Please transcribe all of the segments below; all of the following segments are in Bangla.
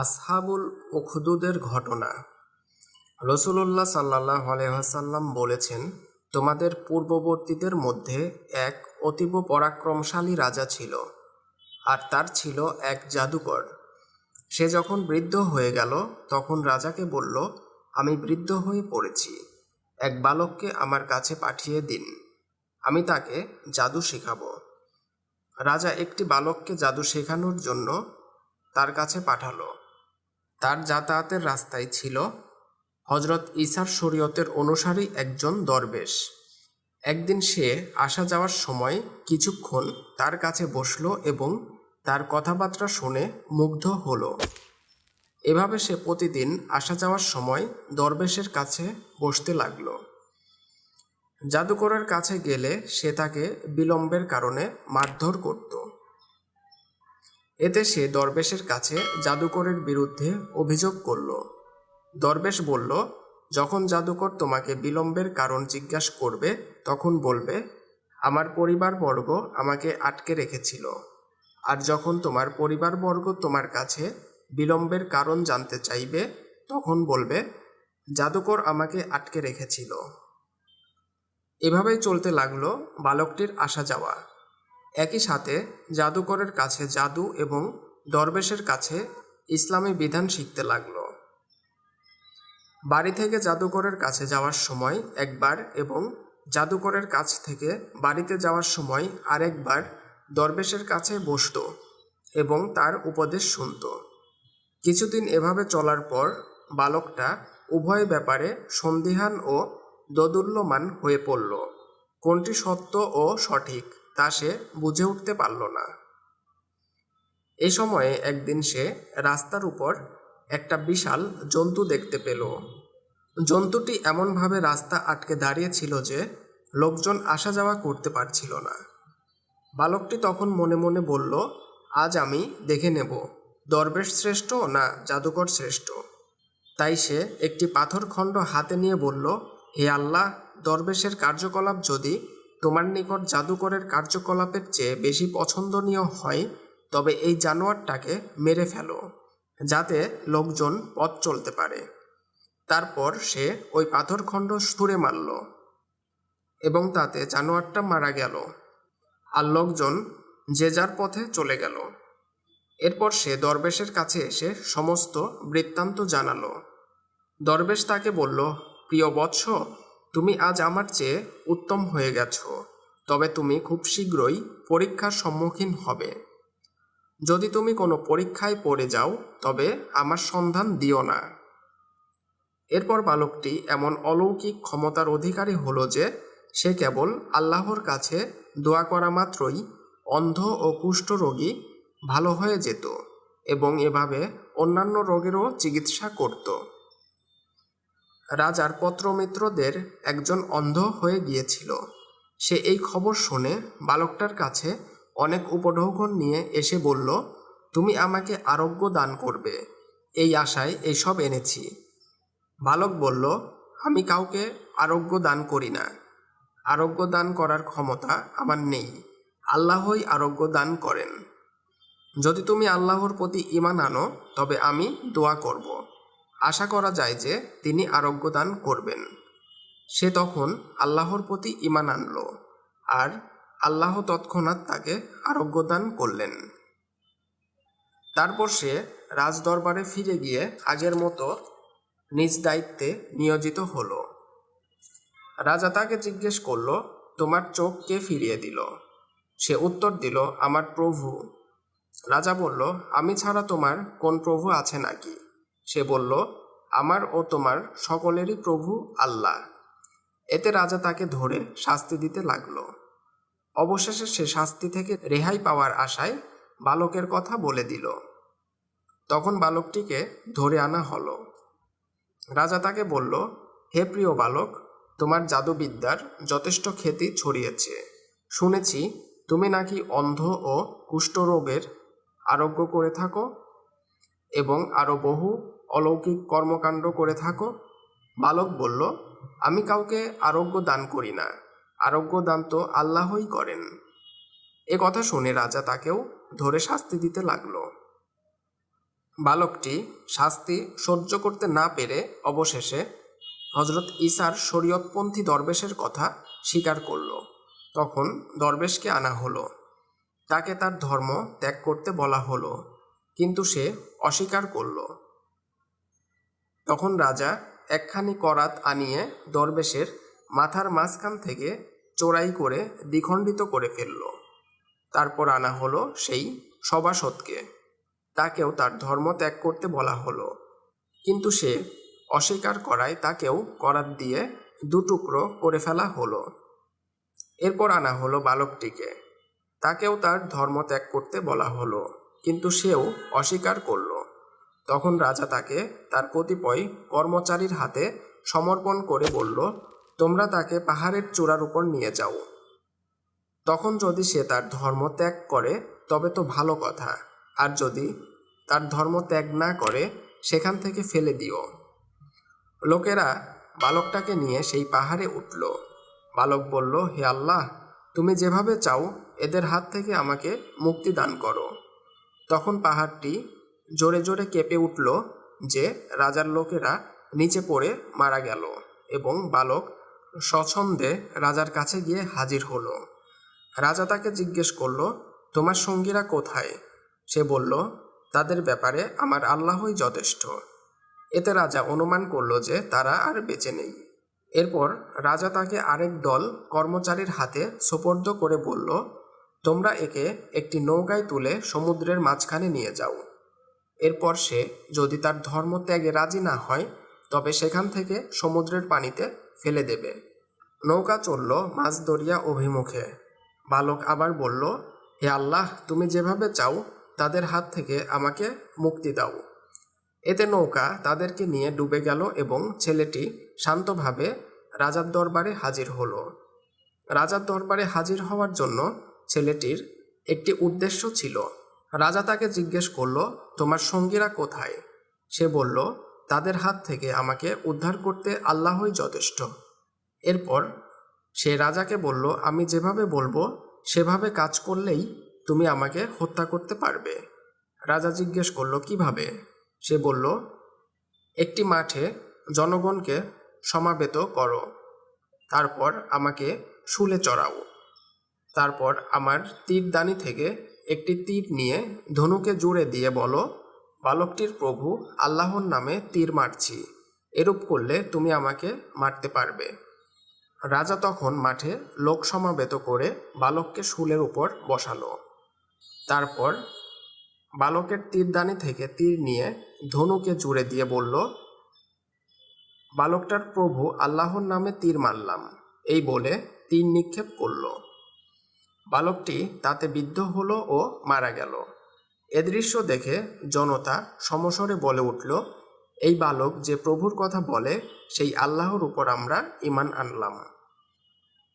আসহাবুল উখদুদের ঘটনা। রসুল্লাহ সাল্লাহ আলহাসাল্লাম বলেছেন, তোমাদের পূর্ববর্তীদের মধ্যে এক অতীব পরাক্রমশালী রাজা ছিল, আর তার ছিল এক জাদুকর। সে যখন বৃদ্ধ হয়ে গেল, তখন রাজাকে বলল, আমি বৃদ্ধ হয়ে পড়েছি, এক বালককে আমার কাছে পাঠিয়ে দিন, আমি তাকে জাদু শেখাবো। রাজা একটি বালককে জাদু শেখানোর জন্য তার কাছে পাঠালো। তার যাতায়াতের রাস্তায় ছিল হজরত ইসার শরীয়তের অনুসারী একজন দরবেশ। একদিন সে আসা যাওয়ার সময় কিছুক্ষণ তার কাছে বসল এবং তার কথাবার্তা শুনে মুগ্ধ হলো। এভাবে সে প্রতিদিন আসা যাওয়ার সময় দরবেশের কাছে বসতে লাগল। জাদুকরের কাছে গেলে সে তাকে বিলম্বের কারণে মারধর করত। এতে সে দরবেশের কাছে জাদুকরের বিরুদ্ধে অভিযোগ করল। দরবেশ বলল, যখন জাদুকর তোমাকে বিলম্বের কারণ জিজ্ঞাসা করবে, তখন বলবে, আমার পরিবারবর্গ আমাকে আটকে রেখেছিল। আর যখন তোমার পরিবারবর্গ তোমার কাছে বিলম্বের কারণ জানতে চাইবে, তখন বলবে, জাদুকর আমাকে আটকে রেখেছিল। এভাবেই চলতে লাগল বালকটির আসা যাওয়া। একই সাথে জাদুকরের কাছে জাদু এবং দরবেশের কাছে ইসলামী বিধান শিখতে লাগল। বাড়ি থেকে জাদুকরের কাছে যাওয়ার সময় একবার এবং জাদুকরের কাছ থেকে বাড়িতে যাওয়ার সময় আরেকবার দরবেশের কাছে বসতো এবং তার উপদেশ শুনত। কিছুদিন এভাবে চলার পর বালকটা উভয় ব্যাপারে সন্দিহান ও দোদুল্যমান হয়ে পড়ল। কোনটি সত্য ও সঠিক? তা সে বুঝে উঠতে পারল না। এ সময়ে একদিন সে রাস্তার উপর একটা বিশাল জন্তু দেখতে পেল। জন্তুটি এমনভাবে রাস্তা আটকে দাঁড়িয়েছিল যে লোকজন আসা যাওয়া করতে পারছিল না। বালকটি তখন মনে মনে বলল, আজ আমি দেখে নেব, দরবেশ শ্রেষ্ঠ না জাদুকর শ্রেষ্ঠ? তাই সে একটি পাথরখণ্ড হাতে নিয়ে বলল, হে আল্লাহ, দরবেশের কার্যকলাপ যদি তোমার নিকট জাদুকরের কার্যকলাপের চেয়ে বেশি পছন্দনীয় হয়, তবে এই জানোয়ারটাকে মেরে ফেলো, যাতে লোকজন পথ চলতে পারে। তারপর সে ওই পাথরখণ্ড ছুঁড়ে মারল এবং তাতে জানোয়ারটা মারা গেল আর লোকজন যে যার পথে চলে গেল। এরপর সে দরবেশের কাছে এসে সমস্ত বৃত্তান্ত জানালো। দরবেশ তাকে বলল, প্রিয় বৎস তুমি আজ আমার চেয়ে উত্তম হয়ে গেছো। তবে তুমি খুব শীঘ্রই পরীক্ষার সম্মুখীন হবে। যদি তুমি কোনো পরীক্ষায় পড়ে যাও, তবে আমার সন্ধান দিও না। এরপর বালকটি এমন অলৌকিক ক্ষমতার অধিকারী হলো যে, সে কেবল আল্লাহর কাছে দোয়া করা মাত্রই অন্ধ ও কুষ্ঠ রোগী ভালো হয়ে যেত এবং এভাবে অন্যান্য রোগেরও চিকিৎসা করত। রাজার পত্রমিত্রদের একজন অন্ধ হয়ে গিয়েছিল। সে এই খবর শুনে বালকটার কাছে অনেক উপঢৌকন নিয়ে এসে বলল, তুমি আমাকে আরোগ্য দান করবে। এই আশায় এইসব এনেছি। বালক বলল, আমি কাউকে আরোগ্য দান করি না। আরোগ্য দান করার ক্ষমতা আমার নেই। আল্লাহই আরোগ্য দান করেন। যদি তুমি আল্লাহর প্রতি ইমান আনো, তবে আমি দোয়া করব। আশা করা যায় যে তিনি আরোগ্য দান করবেন। সে তখন আল্লাহর প্রতি ইমান আনলো আর আল্লাহ তৎক্ষণাৎ তাকে আরোগ্য দান করলেন। তারপর সে রাজদরবারে ফিরে গিয়ে আগের মতো নিজ দায়িত্বে নিয়োজিত হলো। রাজা তাকে জিজ্ঞেস করল, তোমার চোখ কে ফিরিয়ে দিল? সে উত্তর দিল, আমার প্রভু। রাজা বলল, আমি ছাড়া তোমার কোন প্রভু আছে নাকি? সে বলল, আমার ও তোমার সকলেরই প্রভু আল্লাহ। এতে রাজা তাকে ধরে শাস্তি দিতে লাগল। অবশেষে সে শাস্তি থেকে রেহাই পাওয়ার আশায় বালকের কথা বলে দিল। তখন বালকটিকে ধরে আনা হলো। রাজা তাকে বলল, হে প্রিয় বালক, তোমার জাদুবিদ্যার যথেষ্ট খ্যাতি ছড়িয়েছে। শুনেছি তুমি নাকি অন্ধ ও কুষ্ঠরোগের আরোগ্য করে থাকো এবং আরও বহু অলৌকিক কর্মকাণ্ড করে থাকো। বালক বলল, আমি কাউকে আরোগ্য দান করি না। আরোগ্য দান তো আল্লাহই করেন। এ কথা শুনে রাজা তাকেও ধরে শাস্তি দিতে লাগল। বালকটি শাস্তি সহ্য করতে না পেরে অবশেষে হজরত ইসার শরীয়তপন্থী দরবেশের কথা স্বীকার করল। তখন দরবেশকে আনা হলো। তাকে তার ধর্ম ত্যাগ করতে বলা হলো। কিন্তু সে অস্বীকার করল। তখন রাজা একখানি করাত আনিয়ে দরবেশের মাথার মাঝখান থেকে চোরাই করে দ্বিখণ্ডিত করে ফেলল। তারপর আনা হলো সেই সভাসদকে। তাকেও তার ধর্ম ত্যাগ করতে বলা হলো। কিন্তু সে অস্বীকার করায় তাকেও করাত দিয়ে দুটুকরো করে ফেলা হলো। এরপর আনা হলো বালকটিকে। তাকেও তার ধর্ম ত্যাগ করতে বলা হলো, কিন্তু সেও অস্বীকার করল। তখন রাজা তাকে তার কতিপয় কর্মচারীর হাতে সমর্পণ করে বলল, তোমরা তাকে পাহাড়ের চূড়ার উপর নিয়ে যাও। তখন যদি সে তার ধর্ম ত্যাগ করে, তবে তো ভালো কথা। আর যদি তার ধর্ম ত্যাগ না করে, সেখান থেকে ফেলে দিও। লোকেরা বালকটাকে নিয়ে সেই পাহাড়ে উঠল। বালক বলল, হে আল্লাহ, তুমি যেভাবে চাও, এদের হাত থেকে আমাকে মুক্তি দান করো। তখন পাহাড়টি জোরে জোরে কেঁপে উঠল যে রাজার লোকেরা নিচে পড়ে মারা গেল এবং বালক স্বচ্ছন্দে রাজার কাছে গিয়ে হাজির হলো। রাজা তাকে জিজ্ঞেস করল, তোমার সঙ্গীরা কোথায়? সে বলল, তাদের ব্যাপারে আমার আল্লাহই যথেষ্ট। এতে রাজা অনুমান করল যে তারা আর বেঁচে নেই। এরপর রাজা তাকে আরেক দল কর্মচারীর হাতে সোপর্দ করে বলল, তোমরা একে একটি নৌকায় তুলে সমুদ্রের মাঝখানে নিয়ে যাও। এরপর সে যদি তার ধর্ম ত্যাগে রাজি না হয়, তবে সেখান থেকে সমুদ্রের পানিতে ফেলে দেবে। নৌকা চলল মাছ দরিয়া অভিমুখে। বালক আবার বলল, হে আল্লাহ, তুমি যেভাবে চাও, তাদের হাত থেকে আমাকে মুক্তি দাও। এতে নৌকা তাদেরকে নিয়ে ডুবে গেল এবং ছেলেটি শান্তভাবে রাজার দরবারে হাজির হলো। রাজার দরবারে হাজির হওয়ার জন্য ছেলেটির একটি উদ্দেশ্য ছিল। রাজা তাকে জিজ্ঞেস করল তোমার সঙ্গীরা কোথায়? সে বলল, তাদের হাত থেকে আমাকে উদ্ধার করতে আল্লাহই যথেষ্ট। এরপর সে রাজাকে বলল, আমি যেভাবে বলব, সেভাবে কাজ করলেই তুমি আমাকে হত্যা করতে পারবে। রাজা জিজ্ঞেস করল, কীভাবে? সে বলল, একটি মাঠে জনগণকে সমাবেত করো, তারপর আমাকে শুলে চড়াও। তারপর আমার তীরদানি থেকে একটি তীর নিয়ে ধনুকে জুড়ে দিয়ে বলো, বালকটির প্রভু, আল্লাহর নামে তীর মারছি। এরূপ করলে তুমি আমাকে মারতে পারবে। রাজা তখন মাঠে লোক সমাবেত করে বালককে শুলের উপর বসালো। তারপর বালকের তীরদানি থেকে তীর নিয়ে ধনুকে জুড়ে দিয়ে বলল, বালকটার প্রভু, আল্লাহর নামে তীর মারলাম। এই বলে তীর নিক্ষেপ করল। বালকটি তাতে বিদ্ধ হলো ও মারা গেল। এ দৃশ্য দেখে জনতা সমস্বরে বলে উঠল, এই বালক যে প্রভুর কথা বলে, সেই আল্লাহর উপর আমরা ইমান আনলাম।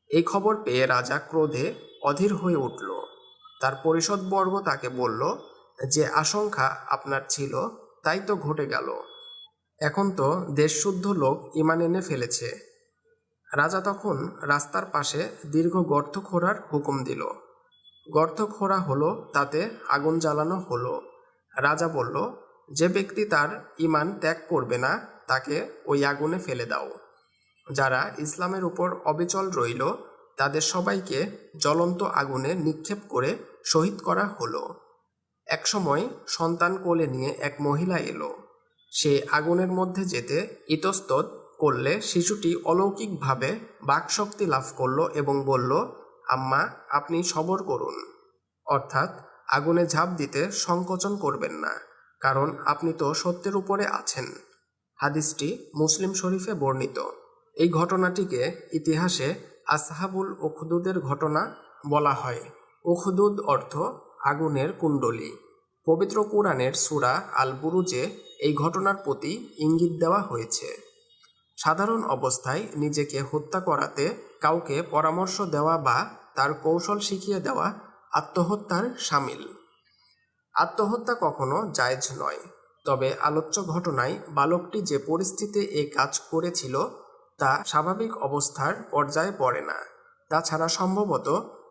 এই খবর পেয়ে রাজা ক্রোধে অধীর হয়ে উঠল। তার পরিষদবর্গ তাকে বলল, যে আশঙ্কা আপনার ছিল, তাই তো ঘটে গেল। এখন তো দেশশুদ্ধ লোক ইমান এনে ফেলেছে। রাজা তখন রাস্তার পাশে দীর্ঘ গর্ত খোঁড়ার হুকুম দিল। গর্ত খোঁড়া হলো, তাতে আগুন জ্বালানো হলো। রাজা বলল, যে ব্যক্তি তার ইমান ত্যাগ করবে না, তাকে ওই আগুনে ফেলে দাও। যারা ইসলামের উপর অবিচল রইল, তাদের সবাইকে জ্বলন্ত আগুনে নিক্ষেপ করে শহীদ করা হলো। একসময় সন্তান কোলে নিয়ে এক মহিলা এলো। সে আগুনের মধ্যে যেতে ইতস্তত করলে শিশুটি অলৌকিকভাবে বাকশক্তি লাভ করল এবং বলল, আম্মা, আপনি সবর করুন। অর্থাৎ আগুনে ঝাঁপ দিতে সংকোচন করবেন না, কারণ আপনি তো সত্যের উপরে আছেন। হাদিসটি মুসলিম শরীফে বর্ণিত। এই ঘটনাটিকে ইতিহাসে আসহাবুল ওখদুদের ঘটনা বলা হয়। ওখদুদ অর্থ আগুনের কুণ্ডলী। পবিত্র কোরআনের সুরা আল বুরুজে এই ঘটনার প্রতি ইঙ্গিত দেওয়া হয়েছে। সাধারণ অবস্থায় নিজেকে হত্যা করাতে কাউকে পরামর্শ দেওয়া বা তার কৌশল শিখিয়ে দেওয়া আত্মহত্যার সামিল। আত্মহত্যা কখনো জায়জ নয়, তবে আলোচ্য ঘটনায় বালকটি যে পরিস্থিতিতে এ কাজ করেছিল তা স্বাভাবিক অবস্থার পর্যায়ে পড়ে না। তাছাড়া সম্ভবত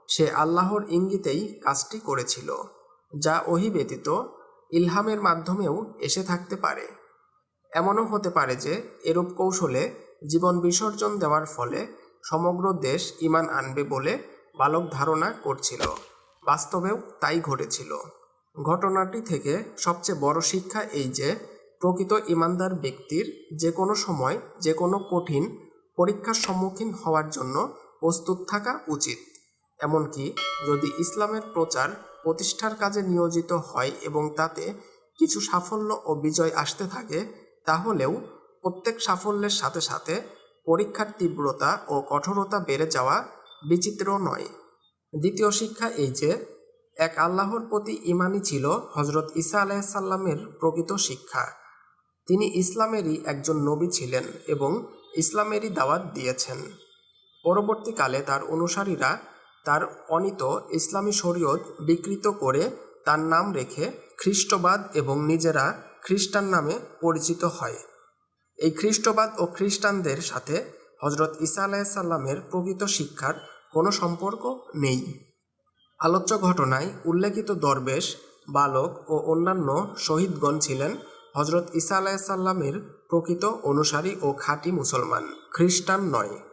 সে আল্লাহর ইঙ্গিতেই কাজটি করেছিল, যা ওহি ব্যতীত ইলহামের মাধ্যমেও এসে থাকতে পারে। এমনও হতে পারে যে এরূপ কৌশলে জীবন বিসর্জন দেওয়ার ফলে সমগ্র দেশ ইমান আনবে বলে বালক ধারণা করছিল। বাস্তবেও তাই ঘটেছিল। ঘটনাটি থেকে সবচেয়ে বড় শিক্ষা এই যে, প্রকৃত ইমানদার ব্যক্তির যে কোনো সময়, যে কোনো কঠিন পরীক্ষার সম্মুখীন হওয়ার জন্য প্রস্তুত থাকা উচিত। এমনকি যদি ইসলামের প্রচার প্রতিষ্ঠার কাজে নিয়োজিত হয় এবং তাতে কিছু সাফল্য ও বিজয় আসতে থাকে তাহলেও প্রত্যেক সাফল্যের সাথে সাথে পরীক্ষার তীব্রতা ও কঠোরতা বেড়ে যাওয়া বিচিত্র নয়। দ্বিতীয় শিক্ষা এই যে, এক আল্লাহর প্রতি ইমানই ছিল হজরত ঈসা আলাইসাল্লামের প্রকৃত শিক্ষা। তিনি ইসলামেরই একজন নবী ছিলেন এবং ইসলামেরই দাওয়াত দিয়েছেন। পরবর্তীকালে তার অনুসারীরা তার অনিত ইসলামী শরীয়ত বিকৃত করে তার নাম রেখে খ্রিস্টবাদ এবং নিজেরা খ্রিস্টান নামে পরিচিত হয়। এই খ্রিস্টবাদ ও খ্রিস্টানদের সাথে হজরত ঈসা আলাইসাল্লামের প্রকৃত শিক্ষার কোনো সম্পর্ক নেই। আলোচ্য ঘটনায় উল্লেখিত দরবেশ, বালক ও অন্যান্য শহীদগণ ছিলেন হজরত ঈসা আলাইসাল্লামের প্রকৃত অনুসারী ও খাঁটি মুসলমান। খ্রিস্টান নয়।